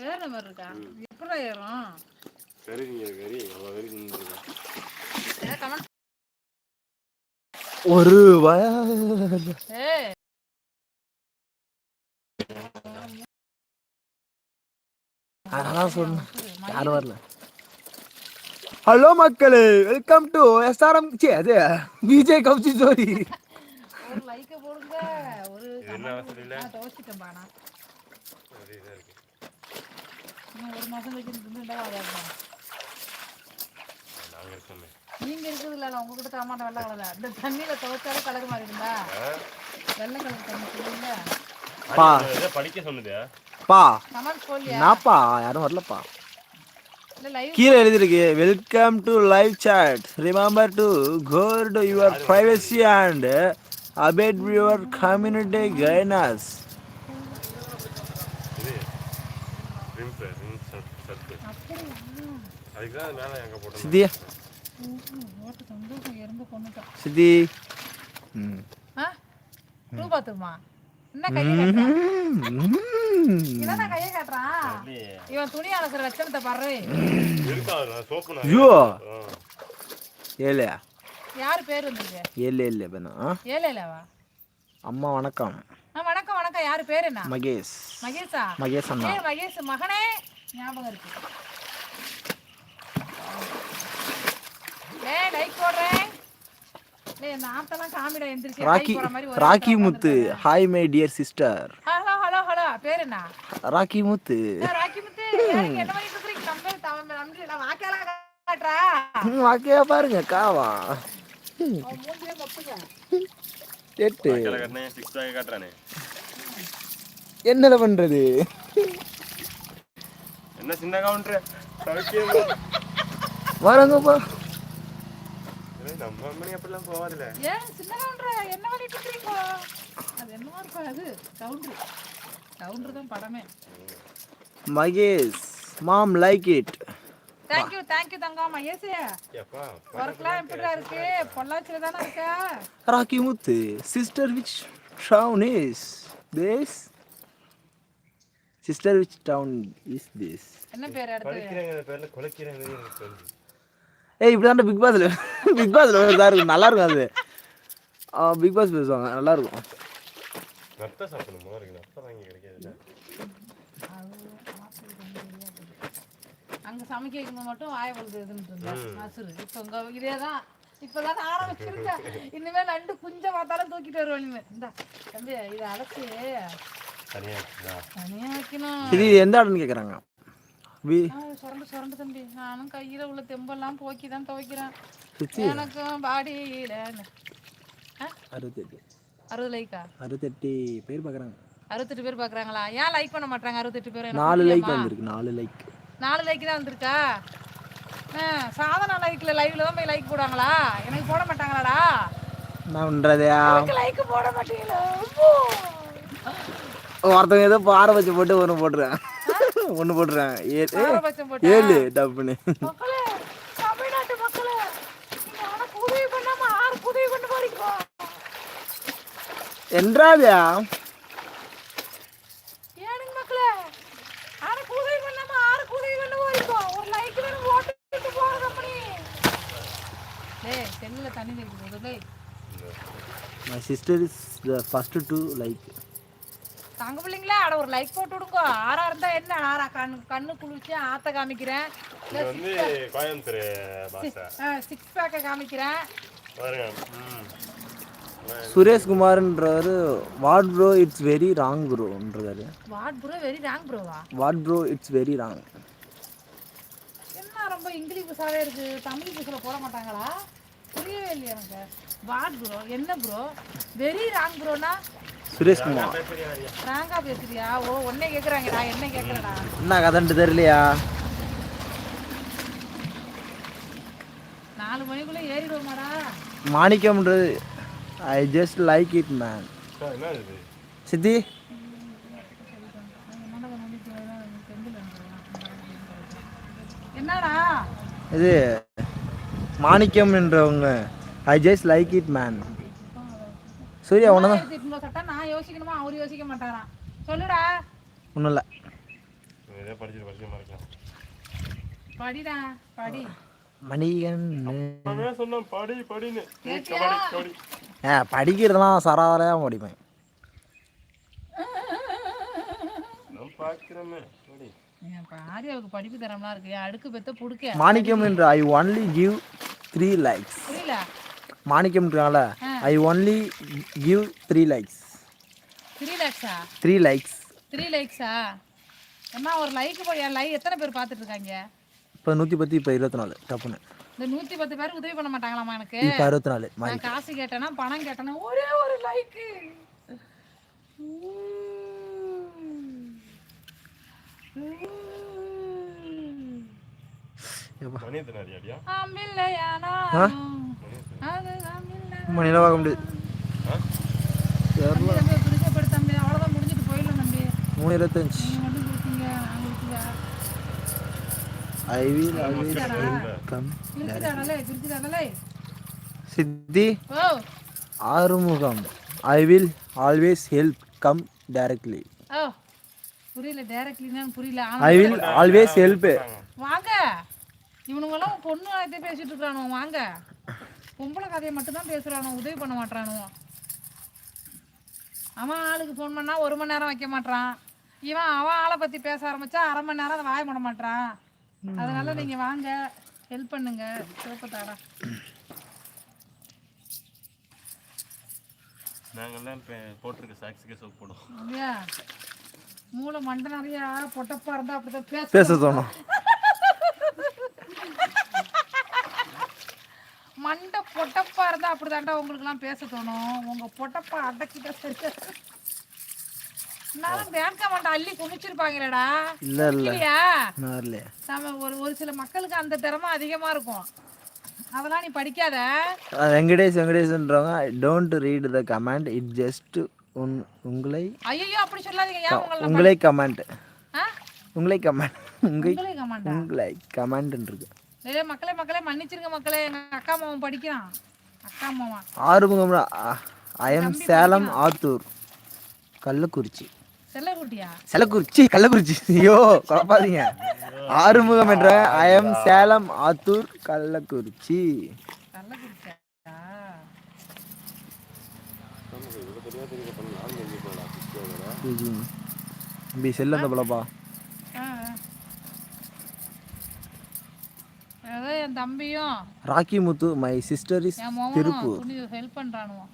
ஏறுற மாதிரி இருக்கா? எப்படி ஏறும். கறி நீங்க கறி அவ்வளோ கறி நின்றுருக்கா ஏதாவது கமெண்ட். ஒரு யாரும் வரல. ஹலோ மக்களே வெல்கம் டு எஸ்ஆர்எம். சே அது விஜய் கவுச்சி ஸ்டோரி ஒரு போடுங்க. ஒரு பானா ஒரு மாசம் கழிச்சு இருந்துட்டா அதான் நாங்கள் இருக்கோமே. நீங்க இருக்குது இல்ல உங்ககிட்ட தரமாட்டேன் வெள்ளை கலர்ல. இந்த தண்ணியில துவைச்சாலே கலர் மாறி இருந்தா வெள்ளை கலர் தண்ணி சொல்லுங்க. பா. ஏதோ படிக்க சொன்னது பா. கமெண்ட் சொல்லியா என்னப்பா யாரும் வரலப்பா. இல்ல லைவ் கீழே எழுதிருக்கு welcome to live chat remember to go to your privacy and abide your community guidelines இது ரிம்ஸ் ரிம்ஸ் சத்து அப்படி அதுக்கு தான் மேலே எங்கே போட்டோம் சித்தி ஓட்டு சந்தோஷம் எறும்பு கொண்டுட்டான் சித்தி ம் டூ பாத்துமா என்ன கையை காட்டுறான் இவன் துணி அலசுற லட்சணத்தை பாரு ஐயோ. ஏழையா யாரு பேர் வந்திருக்கு ஏழு ஏழு பேனா ஏலேலவா அம்மா வணக்கம் வணக்கம் யாரு? பேர் என்ன? மகேஷ். மகேஷா? மகேஷ் அண்ணா. மகேஷ் மகனே. ஞாபகம் இருக்கு. டேய் லைக் போடுறேன். Rocky Rocky Muthu. Hi my dear sister hello hello hello பேர் என்ன? ராக்கி முத்து. ராக்கி முத்து. என்ன பண்ணிட்டு இருக்கீங்க நம்ம தவம் நம்பி நான் வாக்கெல்லாம் காட்டுறா. வாக்கையா பாருங்க காவா. மூஞ்சிலே மொப்புங்க எட்டு. சிக்ஸ் பேக் காட்டுறானே. என்னல பண்றது? என்ன சின்ன கவுண்டர் வரங்கப்பா. நம்ம அம்மனி அப்படிலாம் போவாதுல்ல ஏன் சின்ன கவுண்டர் என்ன பண்ணிட்டு இருக்கீங்க அது என்னவா இருக்கும் அது? கவுண்டர் கவுண்டர் தான் படமே. Mahesh ma'am like it thank you thank you தங்கம் மகேஷ். எப்பா ஒர்க்லாம் எப்படிடா இருக்கு. பொள்ளாச்சியில தானே இருக்கா? Rocky Muthu sister which town is this sister which town is this என்ன பேர் அடுத்து? பேர்ல ஏய் இப்படி தான் பிக் பாஸ்ல பிக் பாஸ்ல இதாக இருக்கும் நல்லா இருக்கும் அது. பிக் பாஸ் பேசுவாங்க நல்லா இருக்கும். நத்த சாப்பிடணும் இருக்கு நத்த வாங்கி கிடைக்காதுல்ல அங்க சமைக்க வைக்கும்போது மட்டும் வாய பொழுதுன்னு இருந்தேன் இப்போ உங்க இதே தான் இப்போதான் ஆரம்பிச்சிருக்கா இனிமே நண்டு குஞ்ச பார்த்தாலும் தூக்கிட்டு வருவேன் இனிமே. இந்தா தம்பி இதை அழைச்சி இது எந்த இடம்னு கேட்குறாங்க சுரண்டு சுரண்டு தம்பி. நானும் கையில உள்ள தெம்பெல்லாம் போக்கி தான் துவைக்கிறேன். எனக்கும் பாடியில அறுபத்தெட்டு. அறுபது லைக்கா அறுபத்தெட்டு பேர் பார்க்குறாங்க அறுபத்தெட்டு பேர் பாக்குறாங்களா? ஏன் லைக் பண்ண மாட்டாங்க அறுபத்தெட்டு பேர்? எனக்கு நாலு லைக். வந்திருக்கு நாலு லைக் நாலு லைக் தான் வந்திருக்கா? ஆ, சாதாரண லைக்ல லைவ்ல தான் போய் லைக் போடுவாங்களா? எனக்கு போட மாட்டாங்களாடா? எனக்கு லைக் போட மாட்டீங்களா? ஒருத்தவங்க ஏதோ வச்சு போட்டு ஒன்று போட்டுறேன் ஒன்று போட்டுறேன் பாரபட்சம் போட்டா? ஏழு டப்புன்னு. என்றாதியா ஏனுங்க மக்களே யாருக்கு உதவி பண்ணாம யாருக்கு உதவி தங்க பிள்ளைங்களா அட ஒரு லைக் போட்டு விடுங்க. ஆறா இருந்தா என்ன? ஆறா கண்ணு கண்ணு குளிச்சு ஆத்த காமிக்கிறேன். இது வந்து கோயம்புத்தூர் பாஷை. சிக்ஸ் பேக்கை காமிக்கிறேன். பாருங்க. சுரேஷ்குமார்ன்றவர் what bro it's very wrong ப்ரோன்றாரு what bro very wrong ப்ரோவா what bro it's very wrong என்ன ரொம்ப இங்கிலீஷ் புதுசாவே இருக்கு தமிழ் புதுசில் போட மாட்டாங்களா? புரியவே இல்லையா எனக்கு. வாட் ப்ரோ என்ன ப்ரோ வெரி ராங் ப்ரோனா சுரேஷ்குமார் ராங்கா பேசுறியா? ஓ ஒன்னே கேக்குறாங்கடா. என்ன கேக்குறடா? என்ன கதைன்ட்டு தெரியலையா? நாலு மணிக்குள்ள ஏறிடுவோமாடா. மாணிக்கம்ன்றது I just like it man சித்தி? என்னடா? இது Manikkam என்றவங்க. I just like it man Surya ஒன்று தான் நான் யோசிக்கணுமா? அவர் யோசிக்க மாட்டாராம் சொல்லுடா. ஒன்றும் இல்லை. படிடா படி. மணிகன். படிக்கிறதெல்லாம் சராதரையாக படிப்பேன். படிப்பு தரம்லாம் இருக்கு. அடுக்கு பெத்த புடுக்க. மாணிக்கம் என்று I only give three likes புரியல. மாணிக்கம்ன்றனால I only give three likes three lakhs three likes three லைக்ஸா அம்மா ஒரு லைக் போய் லைக் எத்தனை பேர் பார்த்துட்டு இருக்காங்க இப்போ நூற்றி பத்து இப்போ இருபத்தி நாலு டப்புன்னு. இந்த நூத்தி பத்து பேர் உதவி பண்ண மாட்டாங்களாமா எனக்கு? இப்போ அறுபத்தி நாலு நான் காசு கேட்டேனா பணம் கேட்டேனா ஒரே ஒரு லைக்கு மணி எத்தனை அடி அடியா மணியில் பார்க்க முடியாது தம்பி அவ்வளவுதான் முடிஞ்சிட்டு போயிடலாம் தம்பி மூணு இருபத்தஞ்சி நீங்க மட்டும் கொடுத்தீங்க நான் கொடுத்தீங்க ஐ சித்தி. ஓ. Arumugam. I will always help. Come directly. புரியல டைரக்ட்லினா புரியல. I will always help. வாங்க. இவனுங்கெல்லாம் பொண்ணு வார்த்தை பேசிட்டு இருக்கானோ வாங்க. பொம்பளை கதையை மட்டும்தான் பேசுறானோ உதவி பண்ண மாட்டானுவோ அவன் ஆளுக்கு ஃபோன் பண்ணா ஒரு மணி நேரம் வைக்க மாட்டான் இவன் அவன் ஆளை பத்தி பேச ஆரம்பிச்சா அரை மணி நேரம் அதை வாய பண்ண மாட்டான் அதனால நீங்க வாங்க ஹெல்ப் பண்ணுங்க. சிவப்பத்தாடா நாங்கெல்லாம் இப்போ போட்டிருக்க சாக்ஸுக்கே சோப் போடுவோம். அப்படியா? மூளை மண்டை நிறையா பொட்டப்பா இருந்தா அப்படிதான் பேச பேச தோணும். மண்டை பொட்டப்பா இருந்தா அப்படிதான்டா உங்களுக்குலாம் பேச தோணும். உங்க பொட்டப்பா அடக்கிட்ட சரியா நான் பேங்க் அமௌண்ட் அள்ளி குமிச்சிருப்பாங்களேடா. இல்லை இல்லை. இல்லையா நம்ம ஒரு ஒரு சில மக்களுக்கு அந்த திறமை அதிகமா இருக்கும். அதெல்லாம் நீ படிக்காத. Venkatesh வெங்கடேஷ்ன்றவங்க don't read the comment it just உன் உங்களை ஐயோ அப்படி சொல்லாதீங்க. உங்களை உங்களை கமெண்ட் உங்களை கமெண்ட் உங்களை உங்களே கமாண்டா உங்களை கமெண்ட் இருக்கு டேய் மக்களே மக்களே மன்னிச்சிருங்க மக்களே. எங்க அக்கா மாமன் படிக்கிறான். அக்கா மாமா ஆறுமுகம் ஐ எம் சேலம் ஆத்தூர். கள்ளக்குறிச்சி. செல்லக்குட்டியா செல்லக்குறிச்சி கள்ளக்குறிச்சி. ஐயோ குழப்பாதீங்க. ஆறுமுகம் என்ற ஐ எம் சேலம் ஆத்தூர் கள்ளக்குறிச்சி. செல்ல அந்த பழப்பா ஆ, ஆ. ஏதோ என் தம்பியும் Rocky Muthu my sister is துணி ஹெல்ப் பண்றானுவோ.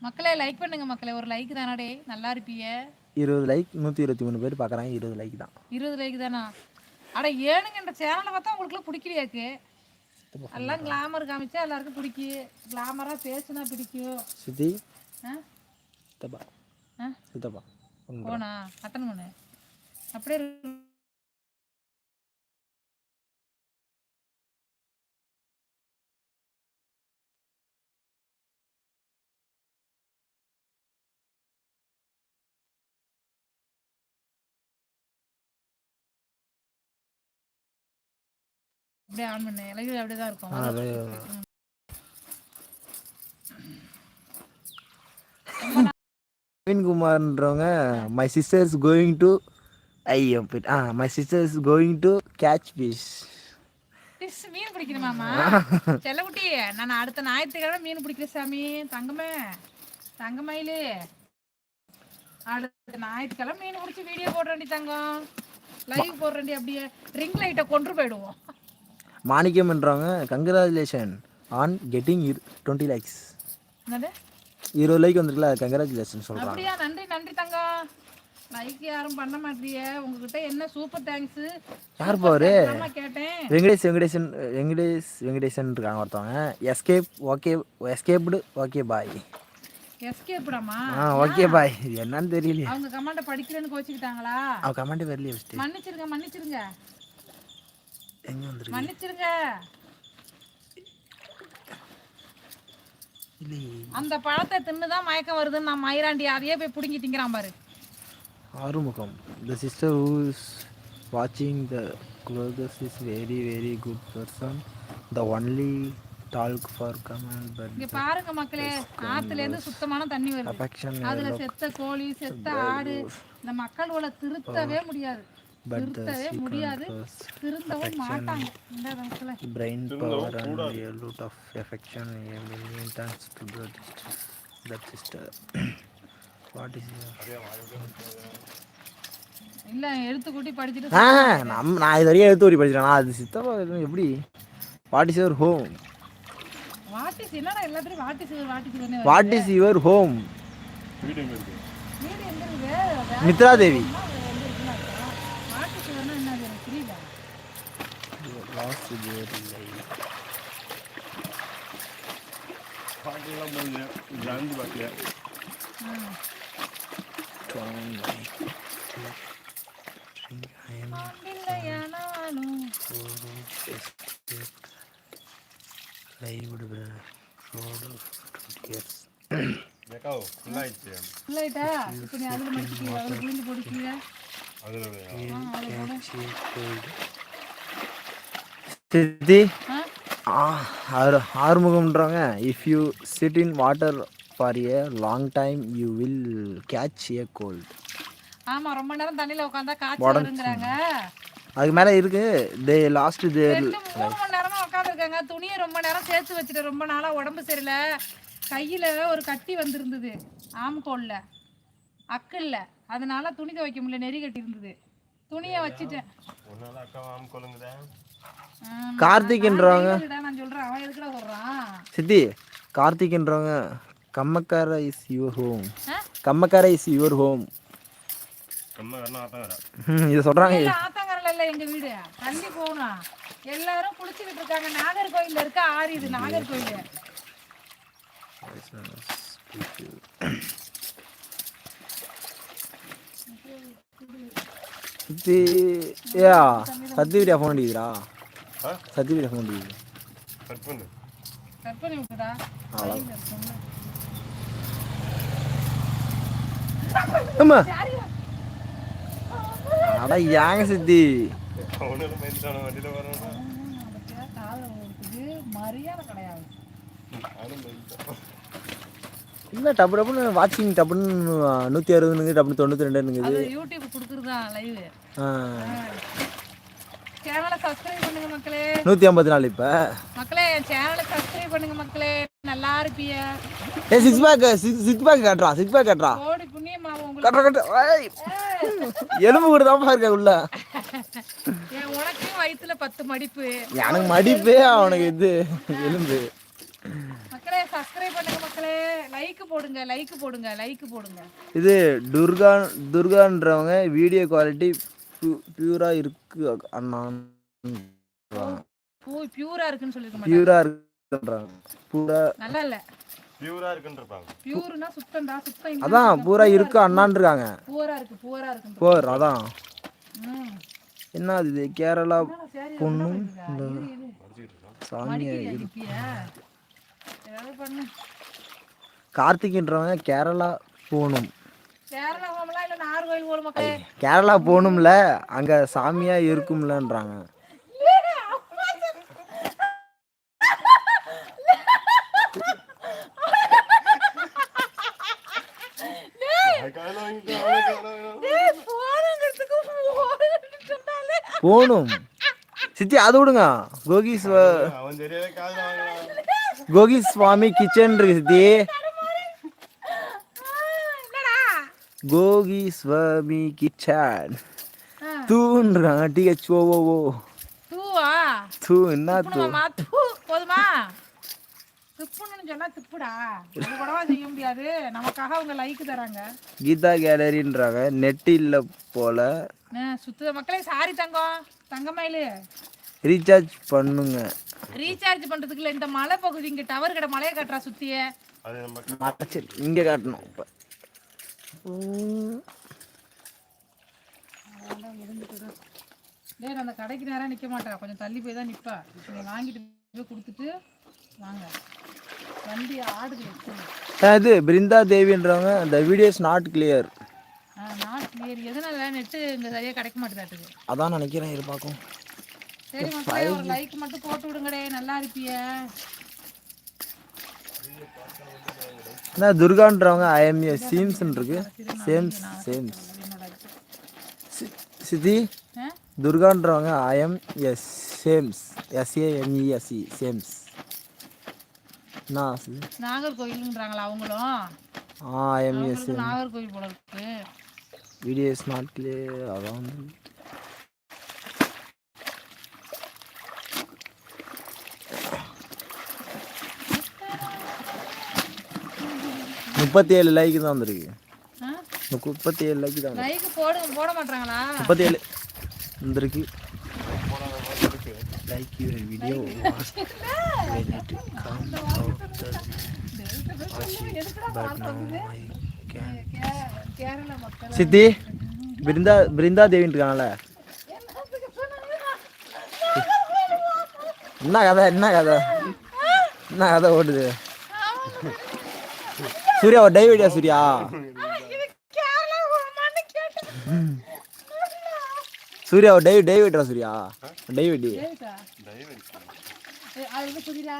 மக்களே லைக் பண்ணுங்க மக்களே. ஒரு லைக் தானடே. நல்லா இருப்பீங்க. இருபது லைக் நூற்றி இருபத்தி மூணு பேர் பார்க்குறாங்க. இருபது லைக் தான். இருபது லைக் தானா? அட ஏனுங்க இந்த சேனலை பார்த்தா உங்களுக்குலாம் பிடிக்கலையாக்கு எல்லாம் கிளாமர் காமிச்சா எல்லாருக்கும் பிடிக்கும் கிளாமராக பேசுனா பிடிக்கும் சித்தி. ஆ? சித்தப்பா. சித்தப்பா. போனா? அட்டன் பண்ணு அப்படியே அப்படியே ஆன் பண்ணு. இலைகள் அப்படியே தான் இருக்கும் அது குமார்ன்றவங்க மை சிஸ்டர்ஸ் கோயிங் டு ஐயோ ஆ my sisters going to catch fish fish மீன் பிடிக்கணுமாமா செல்லக்குட்டி நான் அடுத்த ஞாயிற்றுக்கிழமை மீன் பிடிக்கிறேன் சாமி. தங்கமே தங்கமயிலு அடுத்த ஞாயிற்றுக்கிழமை மீன் பிடிச்சி வீடியோ போடுறேன்டி தங்கம். லைவ் போடுறேன்டி அப்படியே. ரிங் லைட்டை கொண்டு போயிடுவோம். மாணிக்கம்ன்றவங்க congratulation on getting twenty likes இருபது லைக் வந்துருக்குல்ல கங்க்ராச்சுலேஷன் சொல்கிறாங்க அப்படியா? நன்றி நன்றி தங்கம் லைக் யாரும் பண்ண மாட்டியே உங்ககிட்ட என்ன சூப்பர் தேங்க்ஸ் யார் பாரு? கேட்டேன். வெங்கடேஷ் வெங்கடேசன் வெங்கடேஷ் வெங்கடேசன் இருக்காங்க ஒருத்தவங்க. Escape okay escaped okay bye எஸ்கேப்டாமா ஆ ஓகே பாய் என்னன்னு தெரியலையே. அவங்க கமாண்ட படிக்கலன்னு கோச்சிக்கிட்டாங்களா? அவ கமெண்ட் வரலையே மன்னிச்சிருங்க மன்னிச்சிருங்க. வந்துருக்கு மன்னிச்சிருங்க. அந்த பழத்தை தின்னுதான் மயக்கம் வருதுன்னு நான் மயிராண்டி அதையே போய் பிடுங்கி திங்கிறான் பாரு. Arumugam. The sister who is வாட்சிங் the clothes is very very good person the only talk for comment but இங்க பாருங்க மக்களே ஆத்துல இருந்து சுத்தமான தண்ணி வருது. அதுல செத்த கோழி செத்த ஆடு இந்த மக்களோட திருத்தவே முடியாது. திருத்தவே முடியாது. மாட்டாங்க இந்த and a lot of affection a million times to the that sister. what is your இல்ல எழுத்து கூட்டி படிச்சுட்டு ஆ நம் நான் இது வரையும் படிச்சிட்டேன்? அது சித்தப்பா எப்படி? வாட் இஸ் யுவர் ஹோம் என்னடா வாட் இஸ் யுவர் ஹோம் வீடு எங்க இருக்கு? வீடு எங்க இருக்கு? வேற மித்ரா தேவி எங்க இருக்குன்னு வாட்டிஸ் வேணா என்னது எனக்கு புரியல லாஸ்ட் தேர் லைஃப் பாட்டிலாம் போங்க ஜாந்தி பாட்டியா ம். இல்லையா நானும் ஏக்கா ஃபுல்லாயிடுச்சு இல்லைட்டா இப்போ நீ அதில் மடிச்சு அதில் புளிஞ்சு போட்டு கீழே அதில் ஆ, அதில் போடு சித்தி. ஆ? ஆறு ஆறுமுகம்ன்றவங்க if you sit in water for a long time you will catch a cold ஆமா ரொம்ப நேரம் தண்ணியில உட்காந்தா காய்ச்சல் வருங்கிறாங்க. அதுக்கு மேலே இருக்கு. தே லாஸ்ட் ரெண்டு மூணு மணி நேரமா உட்காந்துருக்காங்க துணியை ரொம்ப நேரம் சேர்த்து வச்சுட்டு ரொம்ப நாளா உடம்பு சரியில்லை. கையில ஒரு கட்டி வந்திருந்தது. ஆம்கோல்ல அக்கல்ல அதனால துணி துவைக்க முடியல. நெறி கட்டி இருந்தது. துணியை வச்சுட்டேன். கார்த்திக்ன்றவங்க சித்தி கார்த்திக்ன்றவங்க கம்மக்கார is your home? கம்மக்கார is your home இதை சொல்கிறாங்க இல்ல எங்க வீடு. தள்ளி போகணும் எல்லாரும் குளிச்சுக்கிட்டு இருக்காங்க. நாகர்கோயில்ல இருக்க ஆறு இது நாகர்கோயில். சித்தி ஏ சத்திவிடியா ஃபோன் அடிக்குதுடா. சத்திவிடியா ஃபோன் அடிக்குது கட் பண்ணு கட் பண்ணி விட்டுடா. அம்மா. அட ஏங்க சித்தி இல்லை டப்பு டப்புன்னு வாட்சிங் டப்புன்னு நூற்றி அறுபதுனுங்க டப்புன்னு தொண்ணூற்றி ரெண்டுனுங்குது அது யூடியூப் கொடுக்குறதா லைவ் சேனலை சப்ஸ்கிரைப் பண்ணுங்க மக்களே. நூற்றி ஐம்பத்தி நாலு இப்போ. மக்களே சேனலை சப்ஸ்கிரைப் பண்ணுங்க மக்களே. நல்லா இருப்பிய. ஏ சிக்ஸ் பேக் சிக்ஸ் பேக் காட்டுறா சிக்ஸ் பேக் காட்டுறா. கோடி புண்ணியமா உங்களுக்கு. கட்டுற கட்டுற. ஏய். எலும்பு கூட தான் இருக்க உள்ள. உனக்கும் வயித்துல பத்து மடிப்பு. எனக்கு மடிப்பே அவனுக்கு இது எலும்பு. மக்களே சப்ஸ்கிரைப் பண்ணுங்க மக்களே. லைக் போடுங்க லைக் போடுங்க லைக் போடுங்க. இது துர்கா துர்கான்றவங்க வீடியோ குவாலிட்டி பியூரா இருக்கு அண்ணா பூ பியூரா இருக்குன்னு சொல்லிருக்க பியூரா இருக்குன்றாங்க. பூரா நல்லா இல்ல. பியூரா இருக்குன்னு இருப்பாங்க பியூர்னா சுத்தம்டா சுத்தம் இங்க அதான் பூரா இருக்கு அண்ணான் இருக்காங்க பூரா இருக்கு பூரா இருக்கு போர் அதான். என்ன இது கேரளா பண்ணு. கார்த்திக்ன்றவங்க கேரளா போகணும். கேரளா போகணும்ல. அங்க சாமியா இருக்கும்லன்றாங்க. போகணும். சித்தி அது விடுங்க. கோகி கோகி சுவாமி கிச்சன் இருக்கு சித்தி ஆ, என்னடா கோகி சுவாமி கிச்சன் தூன்றாங்க டிஹெச் ஓ ஓ ஓ தூவா தூ. என்ன தூ தூ போதுமா? துப்புணுன்னு சொன்னா துப்புடா. கூடவா செய்ய முடியாது. நமக்காக அவங்க லைக் தராங்க. கீதா கேலரின்றாங்க. நெட் இல்லை போல. சுத்த. மக்களே சாரி தங்கம். தங்கமயிலு ரீசார்ஜ் பண்ணுங்க. ரீசார்ஜ் பண்றதுக்கு இல்ல இந்த மலை பகுதி இங்க டவர் கிட்ட மலையை கட்டுறா சுத்திய. இங்கே காட்டணும் இப்போ. டேய் நான் அந்த கடைக்கு நேரம் நிக்க மாட்டேன் கொஞ்சம் தள்ளி போய் தான் நிப்பா இப்ப வாங்கிட்டு போய் கொடுத்துட்டு வாங்க வண்டி ஆடுது இது பிருந்தா தேவின்றவங்க the video is not clear not clear எதனால நெட்டு இங்க சரியா கிடைக்க மாட்டேதாட்டுது. அதான் நினைக்கிறேன் இது பார்க்கும் சரி மக்களே ஒரு லைக் மட்டும் போட்டு விடுங்கடே. நல்லா இருப்பிய. என்ன துர்கான்றவங்க ஐஎம்ஏ சீம்ஸ்ன்னு இருக்கு சேம்ஸ் சேம்ஸ் ஆ? துர்கான்றவங்க ஐஎம் எஸ் சேம்ஸ் எஸ்ஏஎம்இஎஸ்இ சேம்ஸ் என்ன சித்தி நாகர்கோயிலுன்றாங்களா அவங்களும்? ஆ ஐஎம் எஸ் அவங்களுக்கு நாகர்கோயில் போல இருக்கு. வீடியோ நாட் கிளியர் அதான். முப்பத்தி ஏழு லைக் தான் வந்திருக்கு? முப்பத்தி ஏழு லைக் தான் வந்திருக்கு. லைக் போடுங்க போட மாட்டாங்களா? முப்பத்தி ஏழு வந்திருக்கு லைக் யுவர் வீடியோ கேரளா மக்கள். சித்தி பிருந்தா பிருந்தா தேவின்னு இருக்காங்கல்ல? என்ன கதை? என்ன கதை? என்ன கதை? ஓடுது? சூர்யா ஒரு டைவ் ஐடியா சூர்யா. சூர்யா ஒரு dive dive idea Surya. Dive ID அது என்ன புரியல